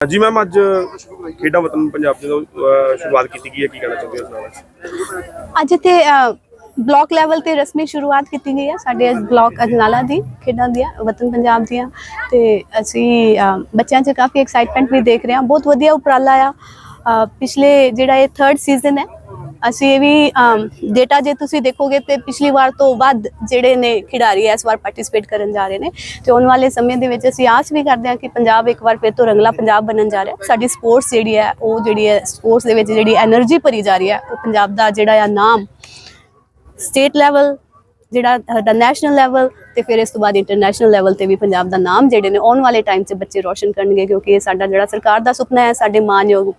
ਜੀ ਮੈਮ, ਅੱਜ ਖੇਡਾਂ ਵਤਨ ਪੰਜਾਬ ਦੇ ਸ਼ੁਰੂਆਤ ਕੀਤੀ ਗਈ ਹੈ, ਕੀ ਕਹਿਣਾ ਚਾਹੁੰਦੇ ਹੋ ਇਸ ਅੱਜ ਇੱਥੇ ਬਲਾਕ ਲੈਵਲ ਤੇ ਰਸਮੀ ਸ਼ੁਰੂਆਤ ਕੀਤੀ ਗਈ ਹੈ, ਸਾਡੇ ਬਲਾਕ ਅਜਨਾਲਾ ਦੀ ਖੇਡਾਂ ਦੀਆਂ, ਵਤਨ ਪੰਜਾਬ ਦੀਆਂ। ਤੇ ਅਸੀਂ ਬੱਚਿਆਂ 'ਚ ਕਾਫੀ ਐਕਸਾਈਟਮੈਂਟ ਵੀ ਦੇਖ ਰਹੇ ਹਾਂ, ਬਹੁਤ ਵਧੀਆ ਉਪਰਾਲਾ ਆ। ਪਿਛਲੇ ਜਿਹੜਾ ਇਹ ਥਰਡ ਸੀਜ਼ਨ ਹੈ ਅਸੀਂ ਇਹ ਵੀ ਡੇਟਾ ਜੇ ਤੁਸੀਂ ਦੇਖੋਗੇ ਤੇ ਪਿਛਲੀ ਵਾਰ ਤੋਂ ਵੱਧ ਜਿਹੜੇ ਨੇ ਖਿਡਾਰੀ ਇਸ ਵਾਰ ਪਾਰਟਿਸਿਪੇਟ ਕਰਨ ਜਾ ਰਹੇ ਨੇ, ਤੇ ਆਉਣ ਵਾਲੇ ਸਮੇਂ ਦੇ ਵਿੱਚ ਅਸੀਂ ਆਸ ਵੀ ਕਰਦੇ ਹਾਂ ਕਿ ਪੰਜਾਬ ਇੱਕ ਵਾਰ ਫਿਰ ਤੋਂ ਰੰਗਲਾ ਪੰਜਾਬ ਬਣਨ ਜਾ ਰਿਹਾ ਸਾਡੀ ਸਪੋਰਟਸ ਜਿਹੜੀ ਹੈ, ਉਹ ਜਿਹੜੀ ਹੈ ਸਪੋਰਟਸ ਦੇ ਵਿੱਚ ਜਿਹੜੀ એનર્ਜੀ ਭਰੀ ਜਾ ਰਹੀ ਹੈ, ਉਹ ਪੰਜਾਬ ਦਾ ਜਿਹੜਾ ਆ ਨਾਮ ਸਟੇਟ ਲੈਵਲ ਜਿਹੜਾ ਦਾ ਨੈਸ਼ਨਲ ਲੈਵਲ ਤੇ ਫਿਰ ਇਸ ਤੋਂ ਬਾਅਦ ਇੰਟਰਨੈਸ਼ਨਲ ਲੈਵਲ ਤੇ ਵੀ ਪੰਜਾਬ ਦਾ ਨਾਮ ਜਿਹੜੇ ਨੇ ਆਉਣ ਵਾਲੇ ਟਾਈਮ 'ਚ ਬੱਚੇ ਰੋਸ਼ਨ ਕਰਨਗੇ, ਕਿਉਂਕਿ ਇਹ ਸਾਡਾ ਜਿਹੜਾ ਸਰਕਾਰ ਦਾ ਸੁਪਨਾ ਹੈ, ਸਾਡੇ ਮਾਨਯੋਗ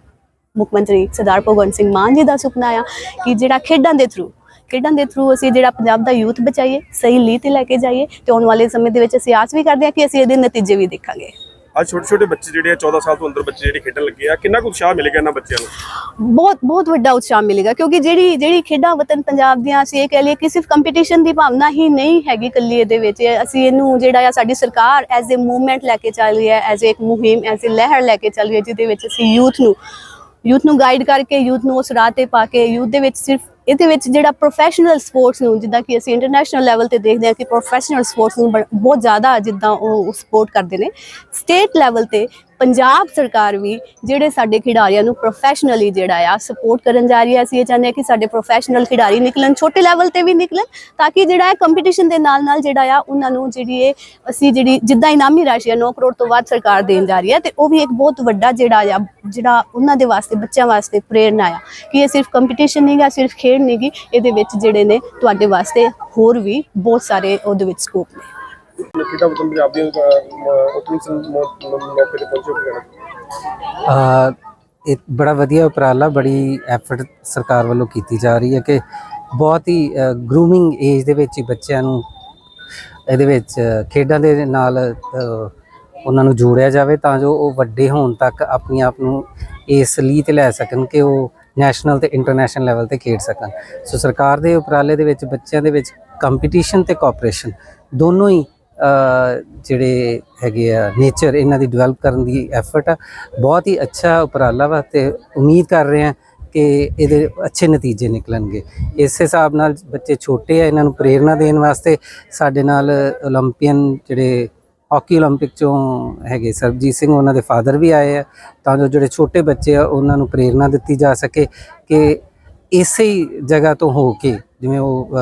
ਮੁੱਖ ਮੰਤਰੀ ਸਰਦਾਰ ਭਗਵੰਤ ਸਿੰਘ ਮਾਨ ਜੀ ਦਾ ਸੁਪਨਾ ਆ ਕਿ ਜਿਹੜਾ ਖੇਡਾਂ ਦੇ ਥਰੂ ਖੇਡਾਂ ਦੇ ਥਰੂ ਅਸੀਂ ਜਿਹੜਾ ਪੰਜਾਬ ਦਾ ਯੂਥ ਬਚਾਈਏ ਸਹੀ ਲੀਹ ਤੇ ਲੈ ਕੇ ਜਾਈਏ ਤੇ ਆਉਣ ਵਾਲੇ ਸਮੇਂ ਦੇ ਵਿੱਚ ਅਸੀਂ ਆਸ ਵੀ ਕਰਦੇ ਹਾਂ ਕਿ ਅਸੀਂ ਇਹਦੇ ਨਤੀਜੇ ਵੀ ਦੇਖਾਂਗੇ। ਅੱਜ ਛੋਟੇ ਛੋਟੇ ਬੱਚੇ ਜਿਹੜੇ ਆ 14 ਸਾਲ ਤੋਂ ਅੰਦਰ ਬੱਚੇ ਜਿਹੜੇ ਖੇਡਣ ਲੱਗੇ ਆ ਕਿੰਨਾ ਕੁ ਉਤਸ਼ਾਹ ਮਿਲੇਗਾ ਇਹਨਾਂ ਬੱਚਿਆਂ ਨੂੰ? ਬਹੁਤ ਬਹੁਤ ਵੱਡਾ ਉਤਸ਼ਾਹ ਮਿਲੇਗਾ ਕਿਉਂਕਿ ਜਿਹੜੀ ਜਿਹੜੀ ਖੇਡਾਂ ਵਤਨ ਪੰਜਾਬ ਦੀਆਂ ਅਸੀਂ ਇਹ ਕਹਿ ਲਈਏ ਕਿ ਸਿਰਫ ਕੰਪੀਟੀਸ਼ਨ ਦੀ ਭਾਵਨਾ ਹੀ ਨਹੀਂ ਹੈਗੀ ਕੱਲੀ ਇਹਦੇ ਵਿੱਚ। ਅਸੀਂ ਇਹਨੂੰ ਜਿਹੜਾ ਆ ਸਾਡੀ ਸਰਕਾਰ ਐਜ਼ ਅ ਮੂਵਮੈਂਟ ਲੈ ਕੇ ਚੱਲ ਰਹੀ ਹੈ ਐਜ਼ ਇੱਕ ਮੁਹਿੰਮ ਐਜ਼ ਅ ਲਹਿਰ ਲੈ ਕੇ ਚੱਲ ਰਹੀ ਹੈ ਜਿਹਦੇ ਵਿੱਚ ਅਸੀਂ ਯੂਥ ਨੂੰ ਯੂਥ ਨੂੰ ਗਾਈਡ ਕਰਕੇ, ਯੂਥ ਨੂੰ ਉਸ ਰਾਹ ਤੇ ਪਾ ਕੇ, ਯੂਥ ਦੇ ਵਿੱਚ ਸਿਰਫ ਇਹਦੇ ਵਿੱਚ ਜਿਹੜਾ ਪ੍ਰੋਫੈਸ਼ਨਲ ਸਪੋਰਟਸ ਨੂੰ, ਜਿੱਦਾਂ ਕਿ ਅਸੀਂ ਇੰਟਰਨੈਸ਼ਨਲ ਲੈਵਲ ਤੇ ਦੇਖਦੇ ਹਾਂ ਕਿ ਪ੍ਰੋਫੈਸ਼ਨਲ ਸਪੋਰਟਸ ਨੂੰ ਬ- ਬਹੁਤ ਜ਼ਿਆਦਾ ਜਿੱਦਾਂ ਉਹ ਸਪੋਰਟ ਕਰਦੇ ਨੇ ਸਟੇਟ ਲੈਵਲ ਤੇ ਪੰਜਾਬ ਸਰਕਾਰ ਵੀ ਜਿਹੜੇ ਸਾਡੇ ਖਿਡਾਰੀਆਂ ਨੂੰ ਪ੍ਰੋਫੈਸ਼ਨਲੀ ਜਿਹੜਾ ਆ ਸਪੋਰਟ ਕਰਨ ਜਾ ਰਹੀ ਹੈ, ਅਸੀਂ ਇਹ ਚਾਹੁੰਦੇ ਹਾਂ ਕਿ ਸਾਡੇ ਪ੍ਰੋਫੈਸ਼ਨਲ ਖਿਡਾਰੀ ਨਿਕਲਣ, ਛੋਟੇ ਲੈਵਲ ਤੇ ਵੀ ਨਿਕਲਣ ਤਾਂ ਕਿ ਜਿਹੜਾ ਹੈ ਕੰਪੀਟੀਸ਼ਨ ਦੇ ਨਾਲ ਨਾਲ ਜਿਹੜਾ ਆ ਉਹਨਾਂ ਨੂੰ ਜਿਹੜੀ ਇਹ ਅਸੀਂ ਜਿਹੜੀ ਜਿੱਦਾਂ ਇਨਾਮੀ ਰਾਸ਼ੀ ਆ 9 ਕਰੋੜ ਤੋਂ ਵੱਧ ਸਰਕਾਰ ਦੇਣ ਜਾ ਰਹੀ ਹੈ ਤੇ ਉਹ ਵੀ ਇੱਕ ਬਹੁਤ ਵੱਡਾ ਜਿਹੜਾ ਆ, ਜਿਹੜਾ ਉਹਨਾਂ ਦੇ ਵਾਸਤੇ, ਬੱਚਿਆਂ ਵਾਸਤੇ ਪ੍ਰੇਰਨਾ ਆ ਕਿ ਇਹ ਸਿਰਫ ਕੰਪੀਟੀਸ਼ਨ ਨਹੀਂ ਗਾ, ਸਿਰਫ ਖੇਡ ਨਹੀਂ ਗੀ, ਇਹਦੇ ਵਿੱਚ ਜਿਹੜੇ ਨੇ ਤੁਹਾਡੇ ਵਾਸਤੇ ਹੋਰ ਵੀ ਬਹੁਤ ਸਾਰੇ ਉਹਦੇ ਵਿੱਚ ਸਕੋਪ ਨੇ। ਖੇਡਾਂ ਵਤਨ ਪੰਜਾਬ ਦੀਆਂ ਓਪਨਿੰਗ ਮੌਕੇ ਤੇ ਪਹੁੰਚੋ ਕੀ ਇਹ ਬੜਾ ਵਧੀਆ ਉਪਰਾਲਾ, ਬੜੀ ਐਫਰਟ ਸਰਕਾਰ ਵੱਲੋਂ ਕੀਤੀ ਜਾ ਰਹੀ ਹੈ ਕਿ ਬਹੁਤ ਹੀ ਗਰੂਮਿੰਗ ਏਜ ਦੇ ਵਿੱਚ ਹੀ ਬੱਚਿਆਂ ਨੂੰ, ਇਹਦੇ ਵਿੱਚ, ਖੇਡਾਂ ਦੇ ਨਾਲ ਉਹਨਾਂ ਨੂੰ ਜੋੜਿਆ ਜਾਵੇ ਤਾਂ ਜੋ ਉਹ ਵੱਡੇ ਹੋਣ ਤੱਕ ਆਪਣੇ ਆਪ ਨੂੰ ਇਸ ਲਈ ਤੇ ਲੈ ਸਕਣ ਕਿ ਉਹ ਨੈਸ਼ਨਲ ਤੇ ਇੰਟਰਨੈਸ਼ਨਲ ਲੈਵਲ ਤੇ ਖੇਡ ਸਕਣ। ਸੋ ਸਰਕਾਰ ਦੇ ਉਪਰਾਲੇ ਦੇ ਵਿੱਚ, ਬੱਚਿਆਂ ਦੇ ਵਿੱਚ ਕੰਪੀਟੀਸ਼ਨ ਤੇ ਕੋਆਪਰੇਸ਼ਨ ਦੋਨੋਂ ਹੀ ਜਿਹੜੇ ਹੈਗੇ ਆ ਨੇਚਰ ਇਹਨਾਂ ਦੀ ਡਿਵੈਲਪ ਕਰਨ ਦੀ ਐਫਰਟ ਆ। ਬਹੁਤ ਹੀ ਅੱਛਾ ਉਪਰਾਲਾ ਵਾ ਤੇ ਉਮੀਦ ਕਰ ਰਹੇ ਆ ਕਿ ਇਹਦੇ ਅੱਛੇ ਨਤੀਜੇ ਨਿਕਲਣਗੇ। ਇਸ ਹਿਸਾਬ ਨਾਲ ਬੱਚੇ ਛੋਟੇ ਆ, ਇਹਨਾਂ ਨੂੰ ਪ੍ਰੇਰਣਾ ਦੇਣ ਵਾਸਤੇ ਸਾਡੇ ਨਾਲ 올림픽ੀਅਨ ਜਿਹੜੇ ਹਾਕੀ 올림픽 ਚੋਂ ਹੈਗੇ ਸਰਬਜੀਤ ਸਿੰਘ, ਉਹਨਾਂ ਦੇ ਫਾਦਰ ਵੀ ਆਏ ਆ। ਤਾਂ ਜੋ ਜਿਹੜੇ ਛੋਟੇ ਬੱਚੇ ਆ, ਉਹਨਾਂ ਨੂੰ ਪ੍ਰੇਰਣਾ ਦਿੱਤੀ ਜਾ ਸਕੇ ਕਿ ਇਸੇ ਹੀ ਜਗ੍ਹਾ ਤੋਂ ਹੋ ਕੇ, ਜਿਵੇਂ ਉਹ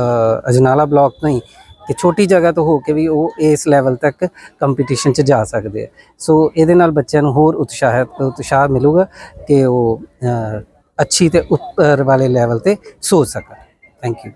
ਅਜਨਾਲਾ ਬਲਾਕ ਤੋਂ ਹੀ ਕਿ ਛੋਟੀ ਜਗ੍ਹਾ ਤੋਂ ਹੋ ਕੇ ਵੀ ਉਹ ਇਸ ਲੈਵਲ ਤੱਕ ਕੰਪੀਟੀਸ਼ਨ 'ਚ ਜਾ ਸਕਦੇ ਆ। ਸੋ ਇਹਦੇ ਨਾਲ ਬੱਚਿਆਂ ਨੂੰ ਹੋਰ ਉਤਸ਼ਾਹਿਤ ਉਤਸ਼ਾਹ ਮਿਲੂਗਾ ਕਿ ਉਹ ਅੱਛੀ ਤੇ ਉੱਪਰ ਵਾਲੇ ਲੈਵਲ ਤੇ ਸੋਚ ਸਕਣ। Thank you